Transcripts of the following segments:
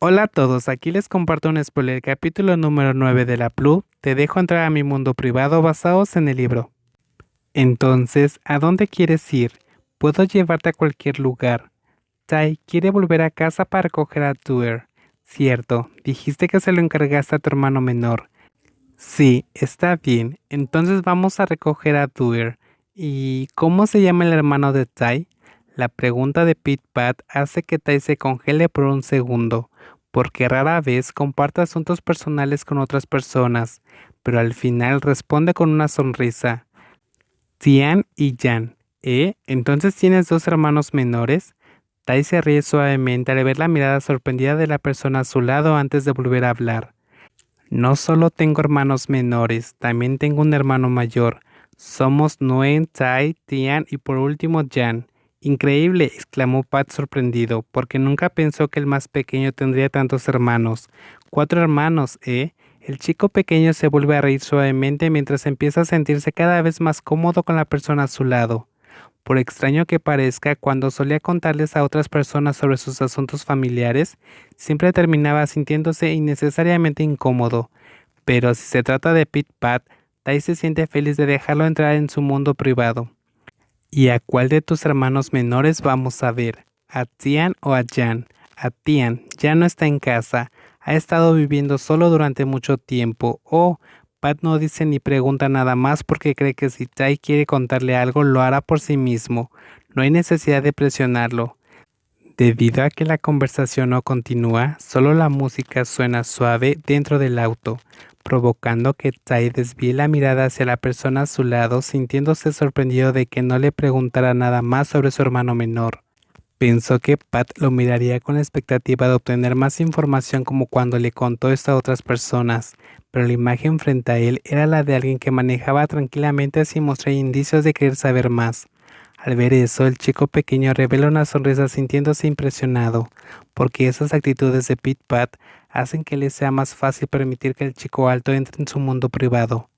Hola a todos, aquí les comparto un spoiler capítulo número 9 de la Plu. Te dejo entrar a mi mundo privado basados en el libro. Entonces, ¿a dónde quieres ir? Puedo llevarte a cualquier lugar. Tai quiere volver a casa para recoger a Tuer. Cierto, dijiste que se lo encargaste a tu hermano menor. Sí, está bien. Entonces vamos a recoger a Tuer. ¿Y cómo se llama el hermano de Tai? La pregunta de Pit Pat hace que Tai se congele por un segundo porque rara vez comparte asuntos personales con otras personas, pero al final responde con una sonrisa. Tian y Jan. ¿Eh? ¿Entonces tienes dos hermanos menores? Tai se ríe suavemente al ver la mirada sorprendida de la persona a su lado antes de volver a hablar. No solo tengo hermanos menores, también tengo un hermano mayor. Somos Nguyen, Tai, Tian y por último Jan. Increíble, exclamó Pat sorprendido, porque nunca pensó que el más pequeño tendría tantos hermanos. Cuatro hermanos, ¿eh? El chico pequeño se vuelve a reír suavemente mientras empieza a sentirse cada vez más cómodo con la persona a su lado. Por extraño que parezca, cuando solía contarles a otras personas sobre sus asuntos familiares, siempre terminaba sintiéndose innecesariamente incómodo. Pero si se trata de Pit Pat, Tai se siente feliz de dejarlo entrar en su mundo privado. ¿Y a cuál de tus hermanos menores vamos a ver? ¿A Tian o a Jan? A Tian, ya no está en casa, ha estado viviendo solo durante mucho tiempo. Oh, Pat no dice ni pregunta nada más porque cree que si Tai quiere contarle algo lo hará por sí mismo. No hay necesidad de presionarlo. Debido a que la conversación no continúa, solo la música suena suave dentro del auto provocando que Tai desvíe la mirada hacia la persona a su lado, sintiéndose sorprendido de que no le preguntara nada más sobre su hermano menor. Pensó que Pat lo miraría con la expectativa de obtener más información como cuando le contó esto a otras personas, pero la imagen frente a él era la de alguien que manejaba tranquilamente sin mostrar indicios de querer saber más. Al ver eso, el chico pequeño revela una sonrisa sintiéndose impresionado, porque esas actitudes de Pit Pat hacen que le sea más fácil permitir que el chico alto entre en su mundo privado.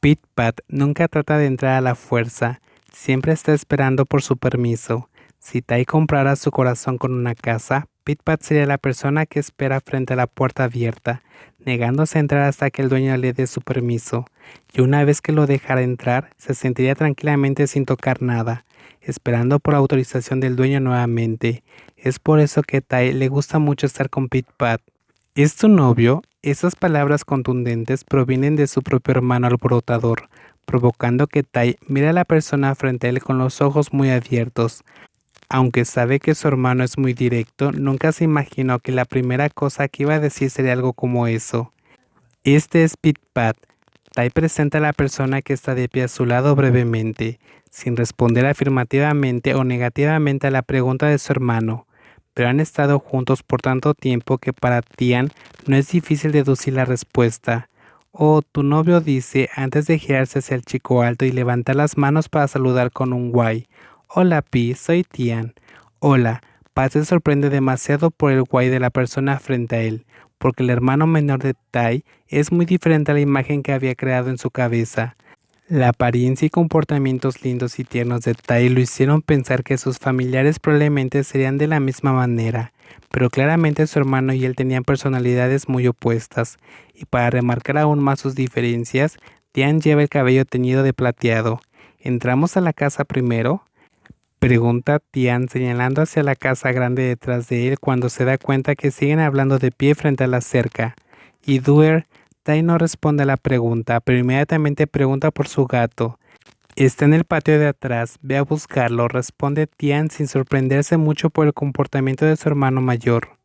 Pit Pat nunca trata de entrar a la fuerza, siempre está esperando por su permiso. Si Tai comprara su corazón con una casa, Pit Pat sería la persona que espera frente a la puerta abierta, negándose a entrar hasta que el dueño le dé su permiso, y una vez que lo dejara entrar, se sentiría tranquilamente sin tocar nada, esperando por la autorización del dueño nuevamente. Es por eso que Tai le gusta mucho estar con Pit Pat. ¿Es tu novio? Esas palabras contundentes provienen de su propio hermano alborotador, provocando que Tai mire a la persona frente a él con los ojos muy abiertos. Aunque sabe que su hermano es muy directo, nunca se imaginó que la primera cosa que iba a decir sería algo como eso. Este es Pit Pat. Tai presenta a la persona que está de pie a su lado brevemente, sin responder afirmativamente o negativamente a la pregunta de su hermano pero han estado juntos por tanto tiempo que para Tian no es difícil deducir la respuesta. Oh, tu novio dice antes de girarse hacia el chico alto y levantar las manos para saludar con un guay. Hola Pi, soy Tian. Hola. Pat se sorprende demasiado por el guay de la persona frente a él, porque el hermano menor de Tai es muy diferente a la imagen que había creado en su cabeza. La apariencia y comportamientos lindos y tiernos de Tai lo hicieron pensar que sus familiares probablemente serían de la misma manera, pero claramente su hermano y él tenían personalidades muy opuestas, y para remarcar aún más sus diferencias, Tian lleva el cabello teñido de plateado. ¿Entramos a la casa primero? Pregunta Tian señalando hacia la casa grande detrás de él cuando se da cuenta que siguen hablando de pie frente a la cerca. Y Duer Tai no responde a la pregunta, pero inmediatamente pregunta por su gato. Está en el patio de atrás, ve a buscarlo, responde Tian sin sorprenderse mucho por el comportamiento de su hermano mayor.